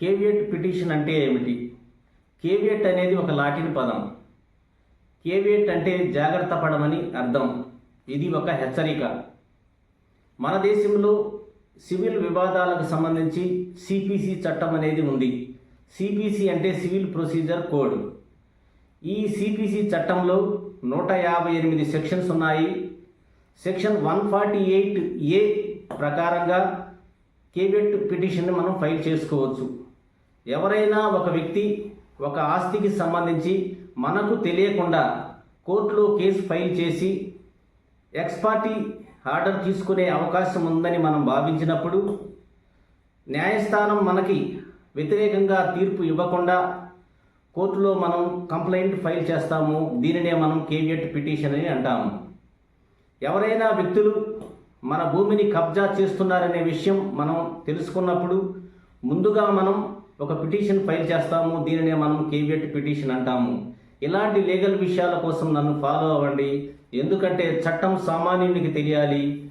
Caveat petition అంటే ఏమిటి? Caveat అనేది ఒక లాటిన్ పదం. కేవియట్ అంటే జాగ్రత్త పడమని అర్థం. ఇది ఒక హెచ్చరిక. మన దేశంలో సివిల్ వివాదాలకు సంబంధించి సిపిసి చట్టం అనేది ఉంది. సిపిసి అంటే సివిల్ ప్రొసీజర్ కోడ్. ఈ సిపిసి చట్టంలో నూట యాభై ఎనిమిది సెక్షన్స్ ఉన్నాయి. Section one forty eight A ప్రకారంగా కేబెట్ పిటిషన్ని మనం ఫైల్ చేసుకోవచ్చు. ఎవరైనా ఒక వ్యక్తి ఒక ఆస్తికి సంబంధించి మనకు తెలియకుండా కోర్టులో కేసు ఫైల్ చేసి ఎక్స్పార్టీ ఆర్డర్ తీసుకునే అవకాశం ఉందని మనం భావించినప్పుడు న్యాయస్థానం మనకి వ్యతిరేకంగా తీర్పు ఇవ్వకుండా కోర్టులో మనం కంప్లైంట్ ఫైల్ చేస్తాము. దీనినే మనం కేవియట్ పిటిషన్ అని అంటాము. ఎవరైనా వ్యక్తులు మన భూమిని కబ్జా చేస్తున్నారనే విషయం మనం తెలుసుకున్నప్పుడు ముందుగా మనం ఒక పిటిషన్ ఫైల్ చేస్తాము దీనినే మనం కేవియట్ పిటిషన్ అంటాము. ఇలాంటి లీగల్ విషయాల కోసం నన్ను ఫాలో అవ్వండి. ఎందుకంటే చట్టం సామాన్యునికి తెలియాలి.